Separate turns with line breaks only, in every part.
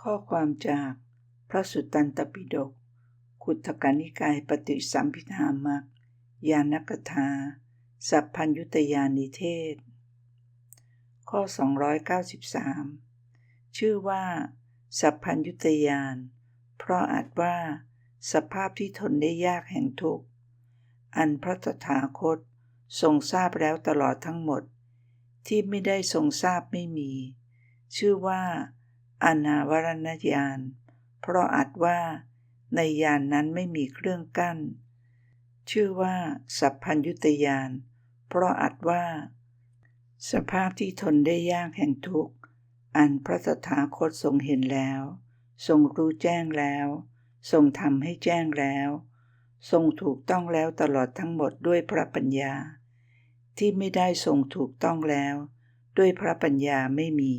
ข้อความจากพระสุตตันตปิฎกขุทกานิกายปฏิสัมพิธามักยานกถา สัพพัญยุตยานิเทศ ข้อ 293 ชื่อว่า สัพพัญยุตยาน เพราะอาจว่า สภาพที่ทนได้ยากแห่งทุกข์ อันพระตถาคตทรงทราบแล้วตลอดทั้งหมด ที่ไม่ได้ทรงทราบไม่มี ชื่อว่า อนาวรณญาณ เพราะอาจว่าในญาณนนั้นไม่มีเครื่องกั้น ชื่อว่า สัพพัญยุตยาน เพราะอาจว่า สภาพที่ทนได้ยากแห่งทุกข์ อันพระสถาคตทรงเห็นแล้ว ทรงรู้แจ้งแล้ว ทรงทำให้แจ้งแล้ว ทรงถูกต้องแล้วตลอดทั้งหมดด้วยพระปัญญา ที่ไม่ได้ทรงถูกต้องแล้ว ด้วยพระปัญญาไม่มี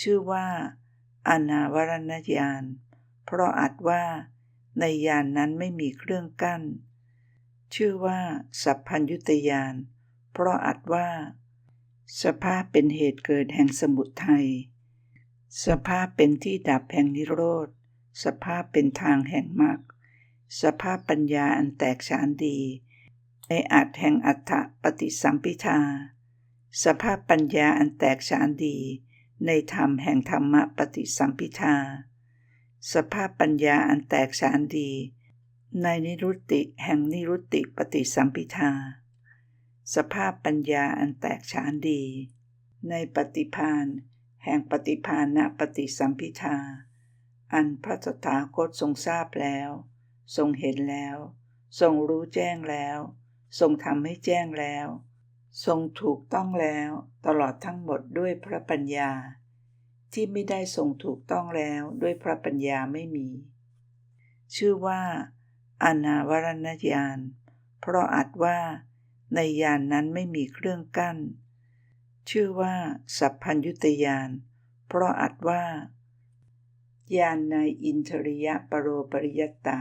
ชื่อว่า อนาวรณญาณ เพราะอาจว่า ในญาณนนั้นไม่มีเครื่องกั้น ชื่อว่า สัพพัญยุตยาน เพราะอาจว่า สภาพเป็นเหตุเกิดแห่งสมุทัย สภาพเป็นที่ดับแห่งนิโรธ สภาพเป็นทางแห่งมรรค สภาพปัญญาอันแตกฉานดี ในอัตแห่งอัฏฐปฏิสัมพิทาสภาพปัญญาอันแตกฉานดี ในธรรมแห่งธรรมปฏิสัมพิทา สภาพปัญญาอันแตกฉานดี ในนิรุตติแห่งนิรุตติปฏิสัมพิทา สภาพปัญญาอันแตกฉานดี ในปฏิพานแห่งปฏิพาณปฏิสัมพิทา อันพระสถาคตทรงทราบแล้ว ทรงเห็นแล้ว ทรงรู้แจ้งแล้ว ทรงทำให้แจ้งแล้ว ทรงถูกต้องแล้วตลอดทั้งหมดด้วยพระปัญญา ที่ไม่ได้ทรงถูกต้องแล้วด้วยพระปัญญาไม่มี ชื่อว่า อนาวรณญาณเพราะอาจว่าในญาณนนั้นไม่มีเครื่องกั้น ชื่อว่า สัพพัญยุตยานเพราะอาจว่าญาณในอินทริยปรโรปริยตะ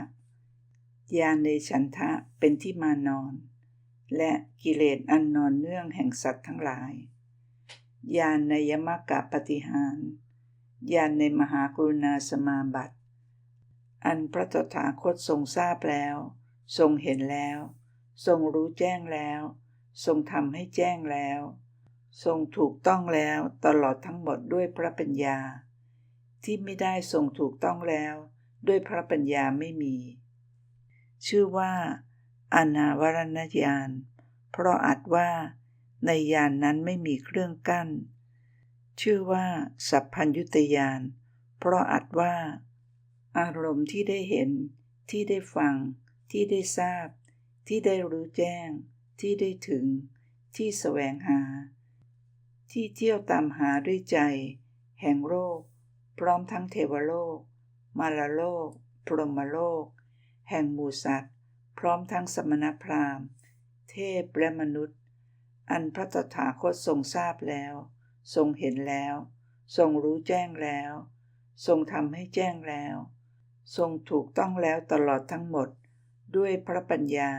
ญาณในฉันทะเป็นที่มานอน และกิเลสอันนอนเนื่องแห่งสัตว์ทั้งหลาย ญาณในยมกะปฏิหาร ญาณในมหากรุณาสมาบัติ อันพระตถาคตทรงทราบแล้ว ทรงเห็นแล้ว ทรงรู้แจ้งแล้ว ทรงทำให้แจ้งแล้ว ทรงถูกต้องแล้วตลอดทั้งหมดด้วยพระปัญญา ที่ไม่ได้ทรงถูกต้องแล้ว ด้วยพระปัญญาไม่มี ชื่อว่า อนาวรณญาณ เพราะอาจว่าในญาณนนั้นไม่มีเครื่องกั้น ชื่อว่าสัพพัญยุตยาน เพราะอาจว่า อารมณ์ที่ได้เห็น ที่ได้ฟัง ที่ได้ทราบ ที่ได้รู้แจ้ง ที่ได้ถึง ที่แสวงหา ที่เที่ยวตามหาด้วยใจ แห่งโลกพร้อมทั้งเทวโลก มาลโลก พรหมโลก แห่งหมูสัตว พร้อมทั้งสมณพราหมณ์ เทพและมนุษย์ อันพระตถาคตทรงทราบแล้ว ทรงเห็นแล้ว ทรงรู้แจ้งแล้ว ทรงทำให้แจ้งแล้ว ทรงถูกต้องแล้วตลอดทั้งหมด ด้วยพระปัญญา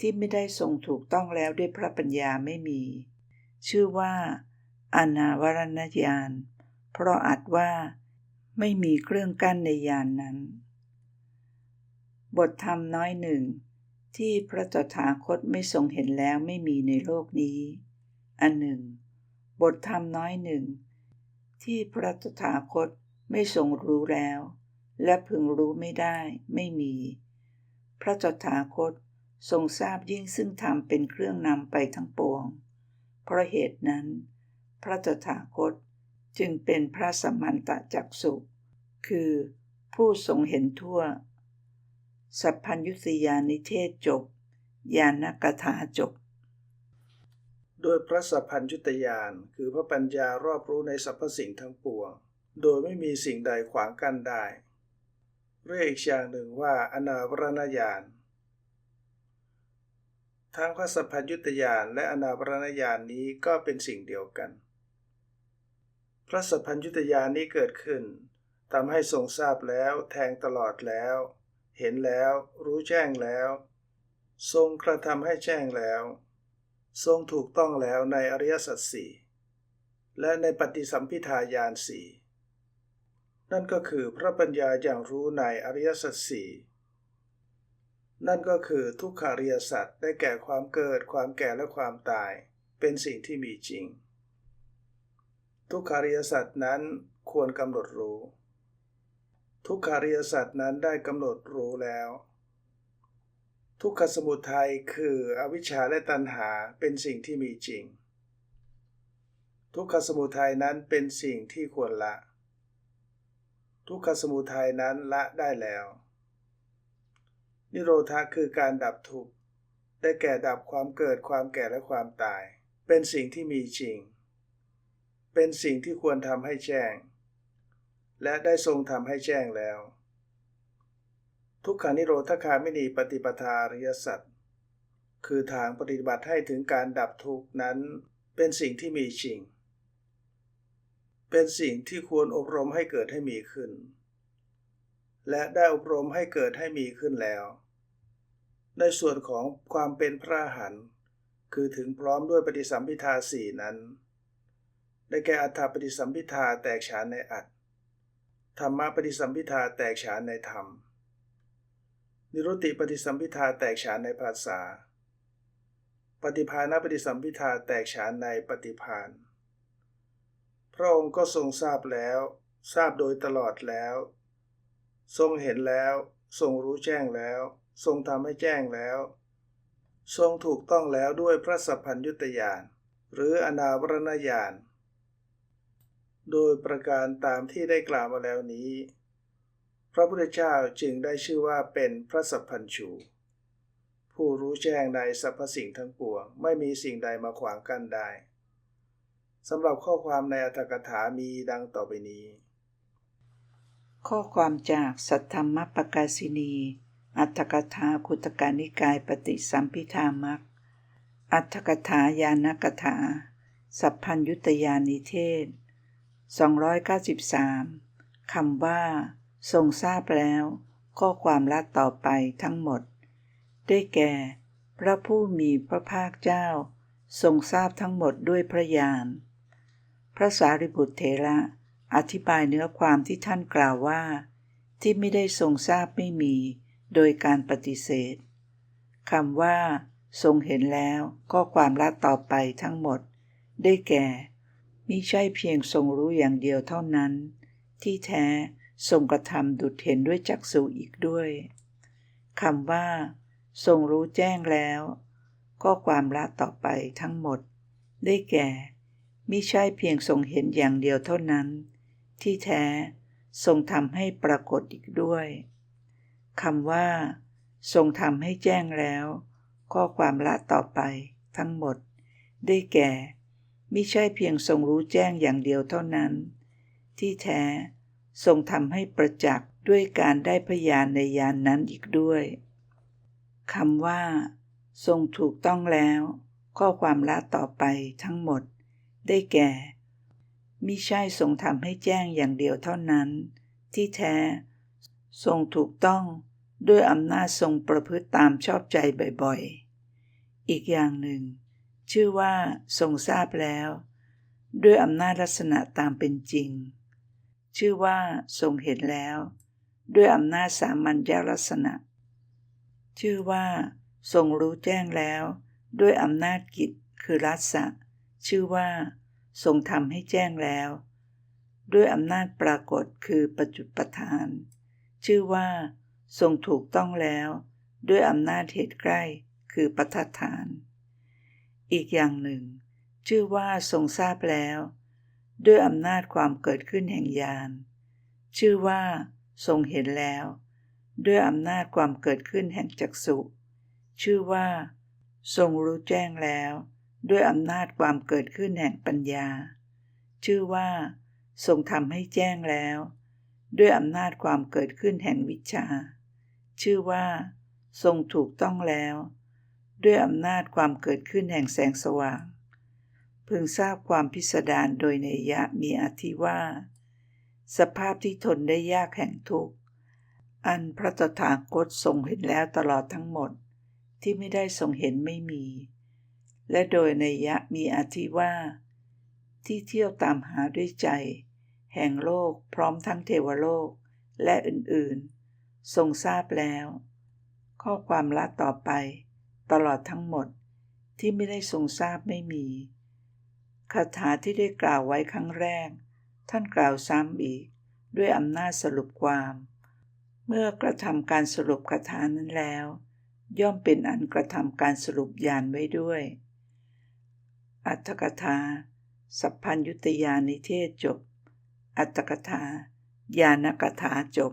ที่ไม่ได้ทรงถูกต้องแล้วด้วยพระปัญญาไม่มี ชื่อว่า อนาวรณญาณเพราะอาจว่าไม่มีเครื่องกั้นในญาณนนั้น บทธรรมน้อยหนึ่ง ที่พระตถาคตไม่ทรงเห็นแล้วไม่มีในโลกนี้ อันหนึ่ง บทธรรมน้อยหนึ่ง ที่พระตถาคตไม่ทรงรู้แล้ว และพึงรู้ไม่ได้ไม่มี พระตถาคตทรงทราบยิ่งซึ่งธรรมเป็นเครื่องนำไปทั้งปวง เพราะเหตุนั้น พระตถาคตจึงเป็นพระสัมมันตจักสุคือผู้ทรงเห็นทั่ว สัพพัญยุตยานิเทศจบ ยานกถาจบ
โดยพระสัพพัญยุตยานคือพระปัญญารอบรู้ในสรรพสิ่งทั้งปวง โดยไม่มีสิ่งใดขวางกั้นได้ เรียกอีกอย่างหนึ่งว่าอนาวรณญาณทั้งพระสัพพัญยุตยานและอนาวรณญาณนี้ก็เป็นสิ่งเดียวกัน พระสัพพัญยุตยานนี้เกิดขึ้นทำให้ทรงทราบแล้วแทงตลอดแล้ว เห็นแล้ว รู้แจ้งแล้ว ทรงกระทำให้แจ้งแล้ว ทรงถูกต้องแล้วในอริยสัจสี่และในปฏิสัมพิทายานสี่นั่นก็คือพระปัญญาอย่างรู้ในอริยสัจสี่นั่นก็คือทุกขาริยสัจได้แก่ความเกิด ความแก่และความตาย เป็นสิ่งที่มีจริง ทุกขาริยสัจนั้นควรกำหนดรู้ ทุกขาริยสัจนั้นได้กำหนดรู้แล้ว ทุกขสมุทัยคืออวิชชาและตัณหาเป็นสิ่งที่มีจริง ทุกขสมุทัยนั้นเป็นสิ่งที่ควรละ ทุกขสมุทัยนั้นละได้แล้ว นิโรธาคือการดับทุกข์ได้แก่ดับความเกิดความแก่และความตาย เป็นสิ่งที่มีจริง เป็นสิ่งที่ควรทำให้แจ้ง และได้ทรงทำให้แจ้งแล้ว ทุกขานิโรธคาไม่นีปฏิปทาริยสัจคือทางปฏิบัติให้ถึงการดับทุกข์นั้นเป็นสิ่งที่มีจริง เป็นสิ่งที่ควรอบรมให้เกิดให้มีขึ้น และได้อบรมให้เกิดให้มีขึ้นแล้ว ในส่วนของความเป็นพระหันคือถึงพร้อมด้วยปฏิสัมพิทาสี่นั้น ได้แก่อัฏฐปฏิสัมพิทาแตกฉานในอัต ธรรมปฏิสัมพิทาแตกฉานในธรรม นิรุติปฏิสัมพิทาแตกฉานในภาษา ปฏิภาณปฏิสัมพิทาแตกฉานในปฏิพานพระองค์ก็ทรงทราบแล้ว ทราบโดยตลอดแล้ว ทรงเห็นแล้ว ทรงรู้แจ้งแล้ว ทรงทำให้แจ้งแล้ว ทรงถูกต้องแล้วด้วยพระสัพพัญยุตยานหรืออนาวรณญาณ โดยประการตามที่ได้กล่าวมาแล้วนี้ พระพุทธเจ้าจึงได้ชื่อว่าเป็นพระสัพพัญชู ผู้รู้แจ้งในสรรพสิ่งทั้งปวง ไม่มีสิ่งใดมาขวางกั้นได้สำหรับข้อความในอัตถกถามีดังต่อไปนี้
ข้อความจากสัทธรรมปกาสินี อัตถกถาคุตกานิกายปฏิสัมพิธามักอัตถกถายานกถา สัพพัญยุตยานิเทศ 293 คำว่า ทรงทราบแล้ว ข้อความละต่อไปทั้งหมด ได้แก่ พระผู้มีพระภาคเจ้า ทรงทราบทั้งหมดด้วยพระญาณ พระสารีบุตรเถระ อธิบายเนื้อความที่ท่านกล่าวว่า ที่ไม่ได้ทรงทราบไม่มี โดยการปฏิเสธคำว่า ทรงเห็นแล้ว ข้อความละต่อไปทั้งหมด ได้แก่ มิใช่เพียงทรงรู้อย่างเดียวเท่านั้น ที่แท้ทรงกระทำดุจเห็นด้วยจักษุอีกด้วยคำว่า ทรงรู้แจ้งแล้วข้อความละต่อไปทั้งหมด ได้แก่มิใช่เพียงทรงเห็นอย่างเดียวเท่านั้น ที่แท้ทรงทำให้ปรากฏอีกด้วยคำว่า ทรงทำให้แจ้งแล้ว ข้อความละต่อไปทั้งหมด ได้แก่ มิใช่เพียงทรงรู้แจ้งอย่างเดียวเท่านั้น ที่แท้ทรงทำให้ประจักษ์ด้วยการได้พยานในยานนั้นอีกด้วยคำว่า ทรงถูกต้องแล้ว ข้อความละต่อไปทั้งหมด ได้แก่มิใช่ทรงทำให้แจ้งอย่างเดียวเท่านั้น ที่แท้ ทรงถูกต้องด้วยอำนาจทรงประพฤติตามชอบใจบ่อยๆ อีกอย่างหนึ่ง ชื่อว่าทรงทราบแล้ว ด้วยอำนาจลักษณะตามเป็นจริง ชื่อว่าทรงเห็นแล้ว ด้วยอำนาจสามัญญลักษณะ ชื่อว่า ทรงรู้แจ้งแล้ว ด้วยอำนาจกิจคือรัศะชื่อว่า ทรงทำให้แจ้งแล้ว ด้วยอำนาจปรากฏคือปัจจุปทาน ชื่อว่า ทรงถูกต้องแล้ว ด้วยอำนาจเหตุใกล้คือปัฏฐาน อีกอย่างหนึ่ง ชื่อว่าทรงทราบแล้ว ด้วยอำนาจความเกิดขึ้นแห่งญาณชื่อว่า ทรงเห็นแล้ว ด้วยอำนาจความเกิดขึ้นแห่งจักสุชื่อว่า ทรงรู้แจ้งแล้ว ด้วยอำนาจความเกิดขึ้นแห่งปัญญา ชื่อว่า ทรงทำให้แจ้งแล้ว ด้วยอำนาจความเกิดขึ้นแห่งวิชา ชื่อว่า ทรงถูกต้องแล้ว ด้วยอำนาจความเกิดขึ้นแห่งแสงสว่าง พึงทราบความพิสดารโดยในยะมีอธิว่า สภาพที่ทนได้ยากแห่งทุกข์ อันพระตถาคตทรงเห็นแล้วตลอดทั้งหมด ที่ไม่ได้ทรงเห็นไม่มี และโดยในยะมีอธิว่า ที่เที่ยวตามหาด้วยใจ แห่งโลกพร้อมทั้งเทวโลกและอื่นๆ ทรงทราบแล้ว ข้อความละต่อไป ตลอดทั้งหมดที่ไม่ได้ทรงทราบไม่มีคาถาที่ได้กล่าวไว้ครั้งแรก ท่านกล่าวซ้ำอีก ด้วยอำนาจสรุปความ เมื่อกระทำการสรุปคาถานั้นแล้ว ย่อมเป็นอันกระทำการสรุปยานไว้ด้วย อัตถกถา สัพพัญยุตยานิเทศจบ อัตถกถายานกถาจบ